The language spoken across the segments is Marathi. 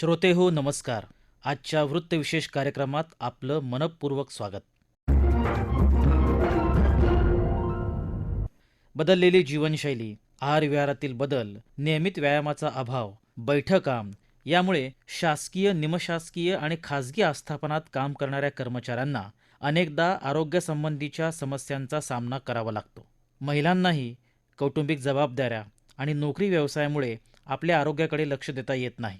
श्रोते हो नमस्कार. आजच्या वृत्तविशेष कार्यक्रमात आपलं मनपूर्वक स्वागत. बदललेली जीवनशैली आहार विहारातील बदल नियमित व्यायामाचा अभाव बैठकाम यामुळे शासकीय निमशासकीय आणि खाजगी आस्थापनात काम करणाऱ्या कर्मचाऱ्यांना अनेकदा आरोग्यासंबंधीच्या समस्यांचा सामना करावा लागतो. महिलांनाही कौटुंबिक जबाबदाऱ्या आणि नोकरी व्यवसायामुळे आपल्या आरोग्याकडे लक्ष देता येत नाही.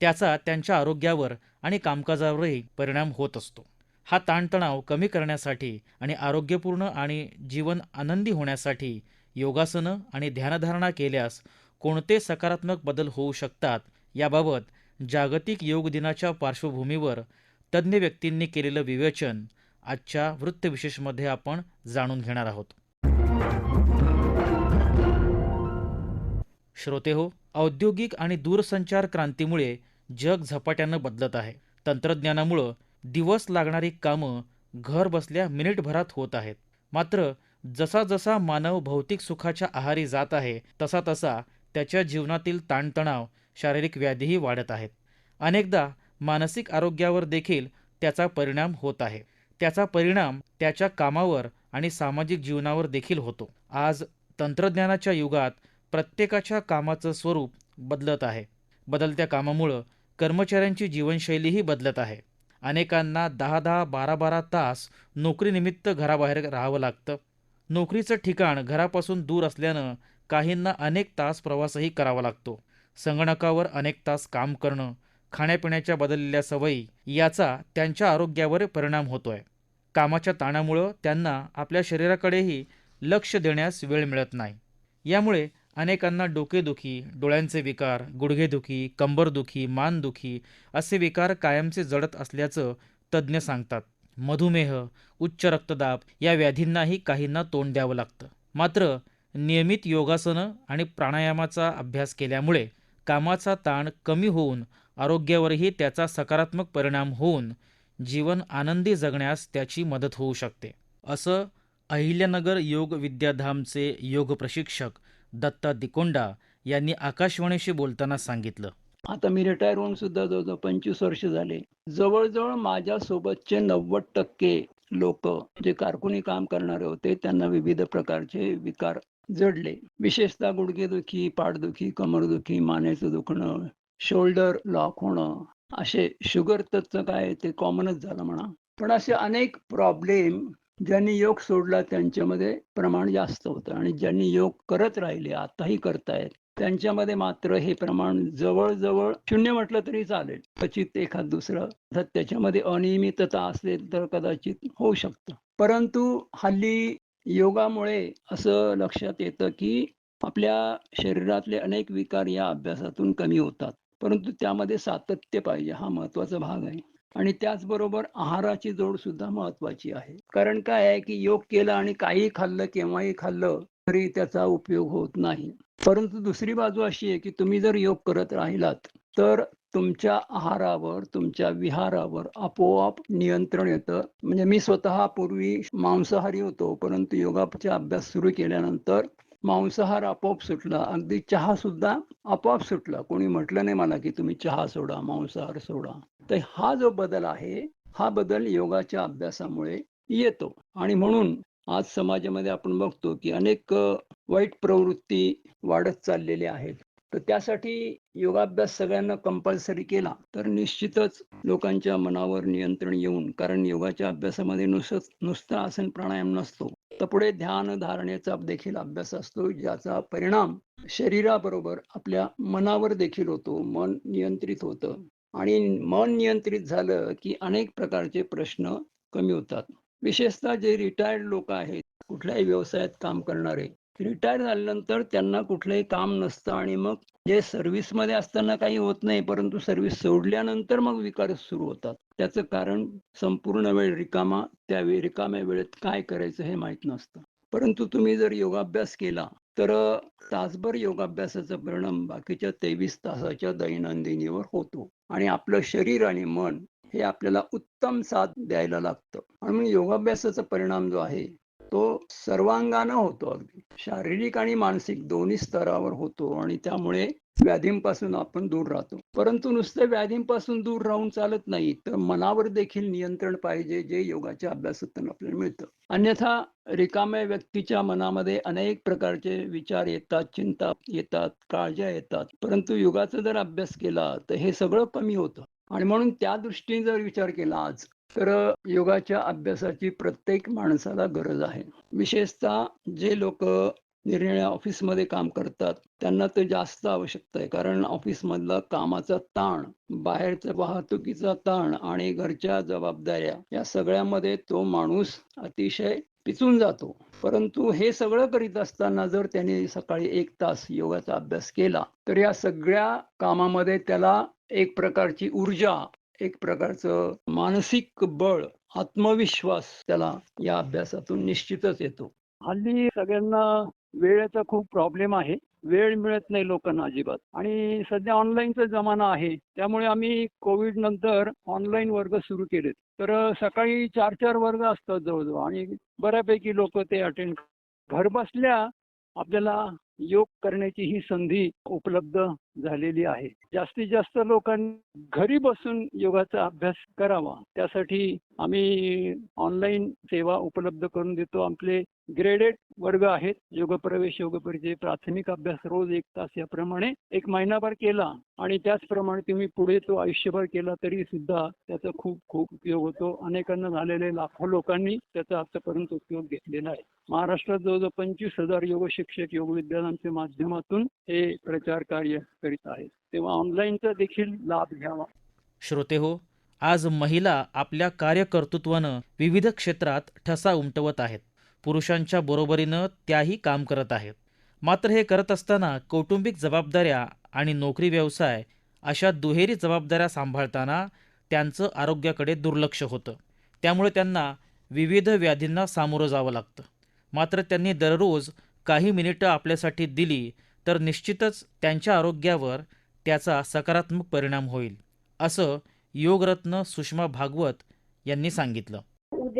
त्याचा त्यांच्या आरोग्यावर आणि कामकाजावरही परिणाम होत असतो. हा ताणतणाव कमी करण्यासाठी आणि आरोग्यपूर्ण आणि जीवन आनंदी होण्यासाठी योगासनं आणि ध्यानधारणा केल्यास कोणते सकारात्मक बदल होऊ शकतात याबाबत जागतिक योग दिनाच्या पार्श्वभूमीवर तज्ज्ञ व्यक्तींनी केलेलं विवेचन आजच्या वृत्तविशेषमध्ये आपण जाणून घेणार आहोत. श्रोते हो औद्योगिक आणि दूरसंचार क्रांतीमुळे जग झपाट्यानं बदलत आहे. तंत्रज्ञानामुळं दिवस लागणारी कामं घर बसल्या मिनिटभरात होत आहेत. मात्र जसा जसा मानव भौतिक सुखाच्या आहारी जात आहे तसा तसा त्याच्या जीवनातील ताणतणाव शारीरिक व्याधीही वाढत आहेत. अनेकदा मानसिक आरोग्यावर देखील त्याचा परिणाम होत आहे. त्याचा परिणाम त्याच्या कामावर आणि सामाजिक जीवनावर देखील होतो. आज तंत्रज्ञानाच्या युगात प्रत्येकाच्या कामाचं स्वरूप बदलत आहे. बदलत्या कामामुळं कर्मचाऱ्यांची जीवनशैलीही बदलत आहे. अनेकांना दहा दहा बारा बारा तास नोकरीनिमित्त घराबाहेर राहावं लागतं. नोकरीचं ठिकाण घरापासून दूर असल्यानं काहींना अनेक तास प्रवासही करावा लागतो. संगणकावर अनेक तास काम करणं खाण्यापिण्याच्या बदललेल्या सवयी याचा त्यांच्या आरोग्यावर परिणाम होतोय. कामाच्या ताणामुळं त्यांना आपल्या शरीराकडेही लक्ष देण्यास वेळ मिळत नाही. यामुळे अनेकांना डोकेदुखी डोळ्यांचे विकार गुडघेदुखी कंबरदुखी मानदुखी असे विकार कायमचे जडत असल्याचं तज्ज्ञ सांगतात. मधुमेह उच्च रक्तदाब या व्याधींनाही काहींना तोंड द्यावं लागतं. मात्र नियमित योगासनं आणि प्राणायामाचा अभ्यास केल्यामुळे कामाचा ताण कमी होऊन आरोग्यावरही त्याचा सकारात्मक परिणाम होऊन जीवन आनंदी जगण्यास त्याची मदत होऊ शकते. असं अहिल्यानगर योग विद्याधामचे योग प्रशिक्षक दत्ता दिकोंडा यांनी आकाशवाणीशी बोलताना सांगितलं. आता मी रिटायर होऊन सुद्धा जवळजवळ पंचवीस वर्ष झाले. जवळजवळ माझ्या सोबतचे नव्वद टक्के लोक जे कारकुनी काम करणारे होते त्यांना विविध प्रकारचे विकार जडले. विशेषतः गुडघेदुखी पाठदुखी कमरदुखी मानेचं दुखणं शोल्डर लॉक होणं असे शुगर तच काय ते कॉमनच झालं म्हणा. पण असे अनेक प्रॉब्लेम ज्यांनी योग सोडला त्यांच्यामध्ये प्रमाण जास्त होतं आणि ज्यांनी योग करत राहिले आताही करतायत त्यांच्यामध्ये मात्र हे प्रमाण जवळजवळ शून्य म्हटलं तरी चालेल. क्वचित एखाद दुसरं तर त्याच्यामध्ये अनियमितता असेल तर कदाचित होऊ शकतं. परंतु हल्ली योगामुळे असं लक्षात येतं की आपल्या शरीरातले अनेक विकार या अभ्यासातून कमी होतात. परंतु त्यामध्ये सातत्य पाहिजे हा महत्त्वाचा भाग आहे. आणि त्याचबरोबर आहाराची जोड सुद्धा महत्वाची आहे. कारण काय आहे की योग केला आणि काही खाल्लं केव्हाही खाल्लं तरी त्याचा उपयोग होत नाही. परंतु दुसरी बाजू अशी आहे की तुम्ही जर योग करत राहिलात तर तुमच्या आहारावर तुमच्या विहारावर आपोआप नियंत्रण येतं. म्हणजे मी स्वतः पूर्वी मांसाहारी होतो परंतु योगाचा अभ्यास सुरू केल्यानंतर मांसाहार आपोआप सुटला. अगदी चहा सुद्धा आपोआप सुटला. कोणी म्हटलं नाही मला की तुम्ही चहा सोडा मांसाहार सोडा. तर हा जो बदल आहे हा बदल योगाच्या अभ्यासामुळे येतो. आणि म्हणून आज समाजामध्ये आपण बघतो की अनेक वाईट प्रवृत्ती वाढत चाललेल्या आहेत. तर त्यासाठी योगाभ्यास सगळ्यांना कंपल्सरी केला तर निश्चितच लोकांच्या मनावर नियंत्रण येऊन कारण योगाच्या अभ्यासामध्ये नुसत नुसता आसन प्राणायाम नसतो. तर पुढे ध्यान धारणेचा देखील अभ्यास असतो ज्याचा परिणाम शरीराबरोबर आपल्या मनावर देखील होतो मन नियंत्रित होतं. आणि मन नियंत्रित झालं की अनेक प्रकारचे प्रश्न कमी होतात. विशेषतः जे रिटायर्ड लोक आहेत कुठल्याही व्यवसायात काम करणारे रिटायर झाल्यानंतर त्यांना कुठलंही काम नसतं आणि मग जे सर्व्हिसमध्ये असताना काही होत नाही परंतु सर्व्हिस सोडल्यानंतर मग विकार सुरू होतात. त्याचं कारण संपूर्ण वेळ रिकामा त्यावेळी रिकाम्या वेळेत काय करायचं हे माहीत नसतं. परंतु तुम्ही जर योगाभ्यास केला तर तासभर योगाभ्यासाचा परिणाम बाकीच्या तेवीस तासाच्या दैनंदिनीवर होतो. आणि आपलं शरीर आणि मन हे आपल्याला उत्तम साथ द्यायला लागतं. आणि योगाभ्यासाचा परिणाम जो आहे तो सर्वांगानं होतो अगदी. शारीरिक आणि मानसिक दोन्ही स्तरावर होतो. आणि त्यामुळे व्याधींपासून आपण दूर राहतो. परंतु नुसतं व्याधींपासून दूर राहून चालत नाही तर मनावर देखील नियंत्रण पाहिजे जे योगाच्या अभ्यासातून आपल्याला मिळतं. अन्यथा रिकाम्या व्यक्तीच्या मनामध्ये अनेक प्रकारचे विचार येतात चिंता येतात काळज्या येतात. परंतु योगाचा जर अभ्यास केला तर हे सगळं कमी होतं. आणि म्हणून त्या दृष्टीने जर विचार केला आज तर योगाच्या अभ्यासाची प्रत्येक माणसाला गरज आहे. विशेषतः जे लोक निरनिळ्या ऑफिसमध्ये काम करतात. त्यांना ते जास्त आवश्यकता आहे. कारण ऑफिसमधला कामाचा ताण बाहेरचा वाहतुकीचा ताण आणि घरच्या जबाबदाऱ्या या सगळ्यामध्ये तो माणूस अतिशय पिचून जातो. परंतु हे सगळं करीत असताना जर त्याने सकाळी एक तास योगाचा अभ्यास केला तर या सगळ्या कामामध्ये त्याला एक प्रकारची ऊर्जा एक प्रकारचं मानसिक बळ आत्मविश्वास त्याला या अभ्यासातून निश्चितच येतो. हल्ली सगळ्यांना वेळेचा खूप प्रॉब्लेम आहे. वेळ मिळत नाही लोकांना अजिबात. आणि सध्या ऑनलाईनचा जमाना आहे. त्यामुळे आम्ही कोविड नंतर ऑनलाईन वर्ग सुरू केलेत. तर सकाळी चार चार वर्ग असतात जवळजवळ. आणि बऱ्यापैकी लोक ते अटेंड घर बसल्या आपल्याला योग करण्याची ही संधी उपलब्ध झालेली आहे. जास्तीत जास्त लोकांनी घरी बसून योगाचा अभ्यास करावा. त्यासाठी आम्ही ऑनलाईन सेवा उपलब्ध करून देतो. आपले ग्रेडेड वर्ग आहेत. योगप्रवेश योग परिचय प्राथमिक अभ्यास रोज एक तास याप्रमाणे एक महिनाभर केला आणि त्याचप्रमाणे तुम्ही पुढे तो आयुष्यभर केला तरी सुद्धा त्याचा खूप खूप उपयोग होतो. अनेकांना झालेले लाखो लोकांनी त्याचा आतापर्यंत उपयोग घेतलेला आहे. महाराष्ट्रात जवळजवळ पंचवीस हजार योग शिक्षक योग विद्यालयांच्या माध्यमातून हे प्रचार कार्य करीत आहेत. तेव्हा ऑनलाईनचा देखील लाभ घ्यावा. श्रोते हो आज महिला आपल्या कार्यकर्तृत्वानं विविध क्षेत्रात ठसा उमटवत आहेत. पुरुषांच्या बरोबरीनं त्याही काम करत आहेत. मात्र हे करत असताना कौटुंबिक जबाबदाऱ्या आणि नोकरी व्यवसाय अशा दुहेरी जबाबदाऱ्या सांभाळताना त्यांचं आरोग्याकडे दुर्लक्ष होतं. त्यामुळे त्यांना विविध व्याधींना सामोरं जावं लागतं. मात्र त्यांनी दररोज काही मिनिटं आपल्यासाठी दिली तर निश्चितच त्यांच्या आरोग्यावर त्याचा सकारात्मक परिणाम होईल असं योगरत्न सुषमा भागवत यांनी सांगितलं.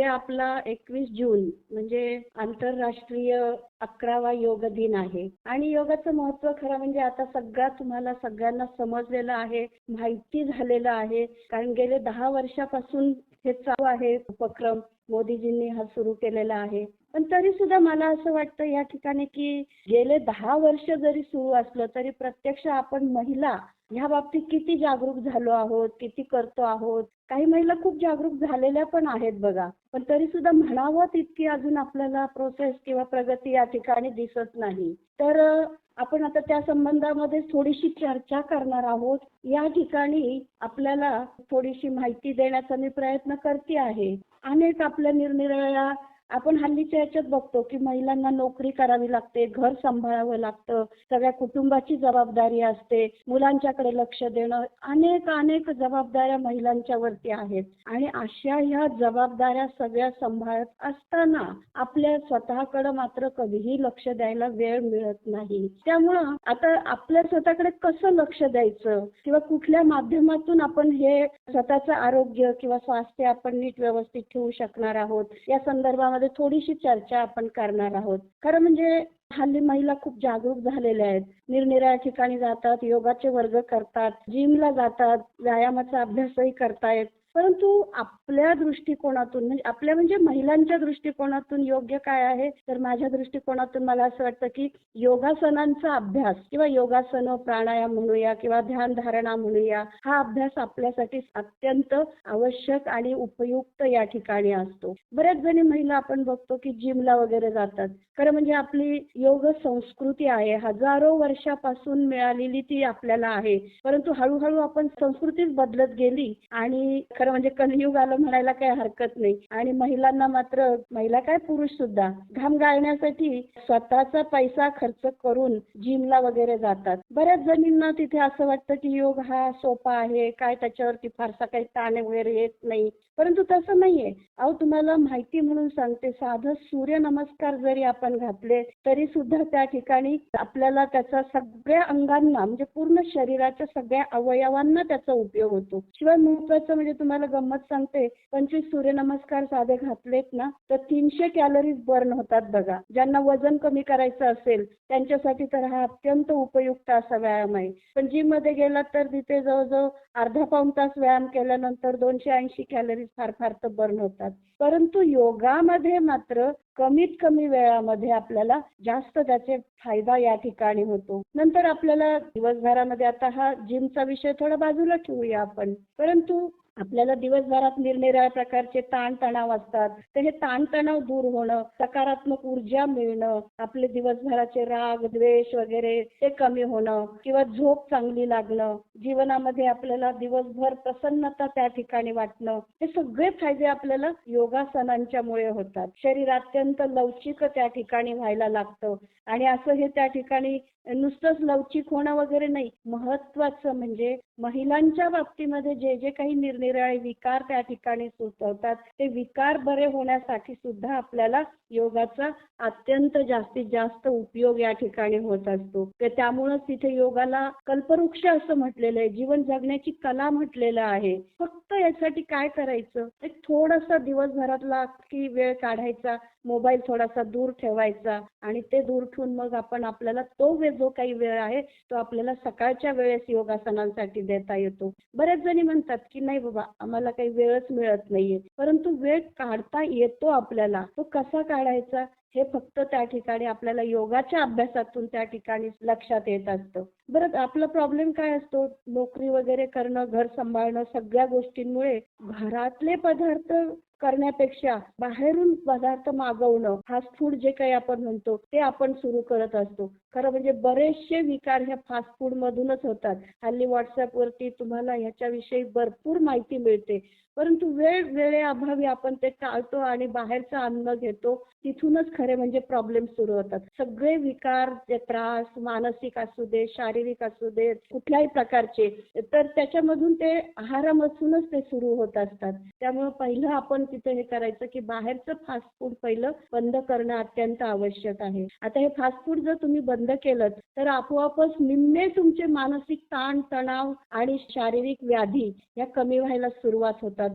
आपला एकवीस जून म्हणजे आंतरराष्ट्रीय अकरावा योग दिन आहे. आणि योगाचं महत्त्व खरं म्हणजे आता सगळ्या तुम्हाला सगळ्यांना समजलेलं आहे माहिती झालेलं आहे. कारण गेले दहा वर्षापासून हे चालू आहे उपक्रम. मोदीजींनी हा सुरू केलेला आहे. पण तरी सुद्धा मला असं वाटतं या ठिकाणी की गेले दहा वर्ष जरी सुरू असलं तरी प्रत्यक्ष आपण महिला ह्या बाबतीत किती जागरूक झालो आहोत किती करतो आहोत? काही महिला खूप जागरूक झालेल्या पण आहेत बघा. पण तरी सुद्धा म्हणावं तितकी अजून आपल्याला प्रोसेस किंवा प्रगती या ठिकाणी दिसत नाही. तर आपण आता त्या संबंधामध्ये थोडीशी चर्चा करणार आहोत. या ठिकाणी आपल्याला थोडीशी माहिती देण्याचा मी प्रयत्न करते आहे. अनेक आपल्या निरनिराळ्या आपण हल्लीच्या याच्यात बघतो की महिलांना नोकरी करावी लागते घर सांभाळावं लागतं सगळ्या कुटुंबाची जबाबदारी असते मुलांच्याकडे लक्ष देणं अनेक अनेक जबाबदाऱ्या महिलांच्या वरती आहेत. आणि अशा ह्या जबाबदाऱ्या सगळ्या सांभाळत असताना आपल्या स्वतःकडे मात्र कधीही लक्ष द्यायला वेळ मिळत नाही. त्यामुळं आता आपल्या स्वतःकडे कसं लक्ष द्यायचं? किंवा कुठल्या माध्यमातून आपण हे स्वतःचं आरोग्य किंवा स्वास्थ्य आपण नीट व्यवस्थित ठेवू शकणार आहोत? या संदर्भामध्ये थोडीशी चर्चा आपण करणार आहोत. खरं म्हणजे हल्ली महिला खूप जागरूक झालेल्या आहेत. निरनिराळ्या ठिकाणी जातात योगाचे वर्ग करतात जिमला जातात व्यायामाचा अभ्यासही करतायत. परंतु आपल्या दृष्टिकोनातून म्हणजे आपल्या म्हणजे महिलांच्या दृष्टिकोनातून योग्य काय आहे? तर माझ्या दृष्टिकोनातून मला असं वाटतं की योगासनांचा अभ्यास किंवा योगासन प्राणायाम म्हणूया किंवा ध्यान धारणा म्हणूया हा अभ्यास आपल्यासाठी अत्यंत आवश्यक आणि उपयुक्त या ठिकाणी असतो. बऱ्याच जणी महिला आपण बघतो की जिमला वगैरे जातात. खरं म्हणजे आपली योग संस्कृती आहे. हजारो वर्षापासून मिळालेली ती आपल्याला आहे. परंतु हळूहळू आपण संस्कृतीच बदलत गेली आणि खरं म्हणजे कलयुग आलं म्हणायला काही हरकत नाही. आणि महिलांना मात्र महिला काय पुरुष सुद्धा घाम गाळण्यासाठी स्वतःचा पैसा खर्च करून जिमला वगैरे जातात. बऱ्याच जणींना तिथे असं वाटतं की योग हा सोपा आहे काय त्याच्यावरती फारसा काही ताण वगैरे येत नाही. परंतु तसं नाहीये. अहो तुम्हाला माहिती म्हणून सांगते साधं सूर्यनमस्कार जरी आपण घातले तरी सुद्धा त्या ठिकाणी आपल्याला त्याचा सगळ्या अंगांना म्हणजे पूर्ण शरीराच्या सगळ्या अवयवांना त्याचा उपयोग होतो. शिवाय महत्वाचं म्हणजे तुम्हाला तुम्हाला गंमत सांगते. पंचवीस सूर्यनमस्कार साधे घातलेत ना तर तीनशे कॅलरीज बर्न होतात बघा. ज्यांना वजन कमी करायचं असेल त्यांच्यासाठी तर हा अत्यंत उपयुक्त असा व्यायाम आहे. पण जिममध्ये गेलात तर तिथे जवळजवळ अर्धा पाऊण तास व्यायाम केल्यानंतर दोनशे ऐंशी कॅलरीज फार फार तर बर्न होतात. परंतु योगामध्ये मात्र कमीत कमी वेळामध्ये आपल्याला जास्त त्याचे फायदा या ठिकाणी होतो. नंतर आपल्याला दिवसभरामध्ये आता हा जिमचा विषय थोडा बाजूला ठेवूया आपण. परंतु आपल्याला दिवसभरात निरनिराळ्या प्रकारचे ताणतणाव असतात. तर हे ताणतणाव दूर होणं सकारात्मक ऊर्जा मिळणं आपले दिवसभराचे राग द्वेष वगैरे ते कमी होणं किंवा झोप चांगली लागणं जीवनामध्ये आपल्याला दिवसभर प्रसन्नता त्या ठिकाणी वाटणं हे सगळे फायदे आपल्याला योगासनांच्यामुळे होतात. शरीर अत्यंत लवचिक त्या ठिकाणी व्हायला लागतं आणि असं हे त्या ठिकाणी नुसतंच लवचिक होणं वगैरे नाही. महत्वाचं म्हणजे महिलांच्या बाबतीमध्ये जे जे काही निरनिराळे विकार त्या ठिकाणी सुचवतात ते विकार बरे होण्यासाठी सुद्धा आपल्याला योगाचा अत्यंत जास्तीत जास्त उपयोग या ठिकाणी होत असतो. तर त्यामुळेच तिथे योगाला कल्पवृक्ष असं म्हटलेलं आहे जीवन जगण्याची कला म्हटलेलं आहे. फक्त यासाठी काय करायचं? एक थोडासा दिवसभरातला की वेळ काढायचा मोबाईल थोडासा दूर ठेवायचा आणि ते दूर ठेवून मग आपण आपल्याला तो वेळ जो काही वेळ आहे तो आपल्याला सकाळच्या वेळेस योगासनांसाठी देता येतो. बऱ्याच जणी म्हणतात की नाही बाबा आम्हाला काही वेळच मिळत नाहीये. परंतु वेळ काढता येतो आपल्याला. तो कसा काढायचा? हे फक्त त्या ठिकाणी आपल्याला योगाच्या अभ्यासातून त्या ठिकाणी लक्षात येत असतं. बरं आपला प्रॉब्लेम काय असतो? नोकरी वगैरे करणं घर सांभाळणं सगळ्या गोष्टींमुळे घरातले पदार्थ करण्यापेक्षा बाहेरून पदार्थ मागवणं फास्ट फूड जे काही आपण म्हणतो ते आपण सुरू करत असतो. खरं म्हणजे बरेचसे विकार ह्या फास्ट फूड मधूनच होतात. हल्ली व्हॉट्सअपवरती तुम्हाला ह्याच्याविषयी भरपूर माहिती मिळते. परंतु वेळ वेळेअभावी आपण ते टाळतो आणि बाहेरचं अन्न घेतो तिथूनच खरे म्हणजे प्रॉब्लेम सुरू होतात. सगळे विकार त्रास मानसिक असू दे शारीरिक असू दे कुठल्याही प्रकारचे तर त्याच्यामधून ते आहारामधूनच ते सुरू होत असतात. त्यामुळे पहिलं आपण तिथे हे करायचं की बाहेरचं फास्ट फूड पहिलं बंद करणं अत्यंत आवश्यक आहे. आता हे फास्ट फूड जर तुम्ही बंद केलं तर आपोआपच निम्मे तुमचे मानसिक ताण तणाव आणि शारीरिक व्याधी या कमी व्हायला सुरुवात होतात.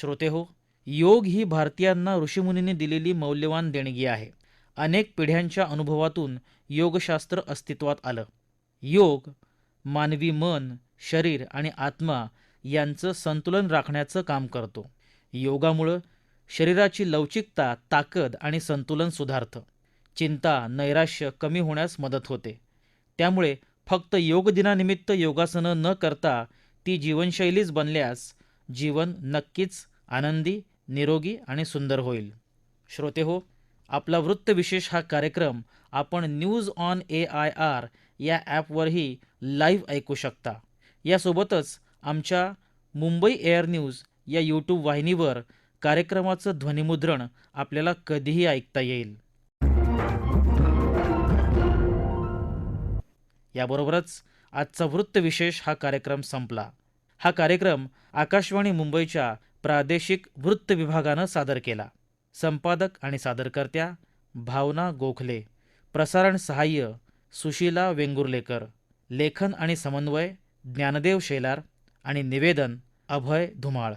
श्रोते हो योग ही भारतीयांना ऋषीमुनींनी दिलेली मौल्यवान देणगी आहे. अनेक पिढ्यांच्या अनुभवातून योगशास्त्र अस्तित्वात आलं. योग मानवी मन शरीर आणि आत्मा यांचं संतुलन राखण्याचं काम करतो. योगामुळं शरीराची लवचिकता ताकद आणि संतुलन सुधारतं. चिंता नैराश्य कमी होण्यास मदत होते. त्यामुळे फक्त योगदिनानिमित्त योगासनं न करता ती जीवनशैलीच बनल्यास जीवन नक्कीच आनंदी निरोगी आणि सुंदर होईल. श्रोते हो आपला वृत्तविशेष हा कार्यक्रम आपण news on A I R या ॲपवरही लाईव्ह ऐकू शकता. यासोबतच आमच्या मुंबई एअर न्यूज या यूट्यूब वाहिनीवर कार्यक्रमाचं ध्वनिमुद्रण आपल्याला कधीही ऐकता येईल. याबरोबरच आजचा वृत्तविशेष हा कार्यक्रम संपला. हा कार्यक्रम आकाशवाणी मुंबईच्या प्रादेशिक वृत्त विभागानं सादर केला. संपादक आणि सादरकर्त्या भावना गोखले. प्रसारण सहाय्य सुशीला वेंगुर्लेकर. लेखन आणि समन्वय ज्ञानदेव शेलार आणि निवेदन अभय धुमाळ.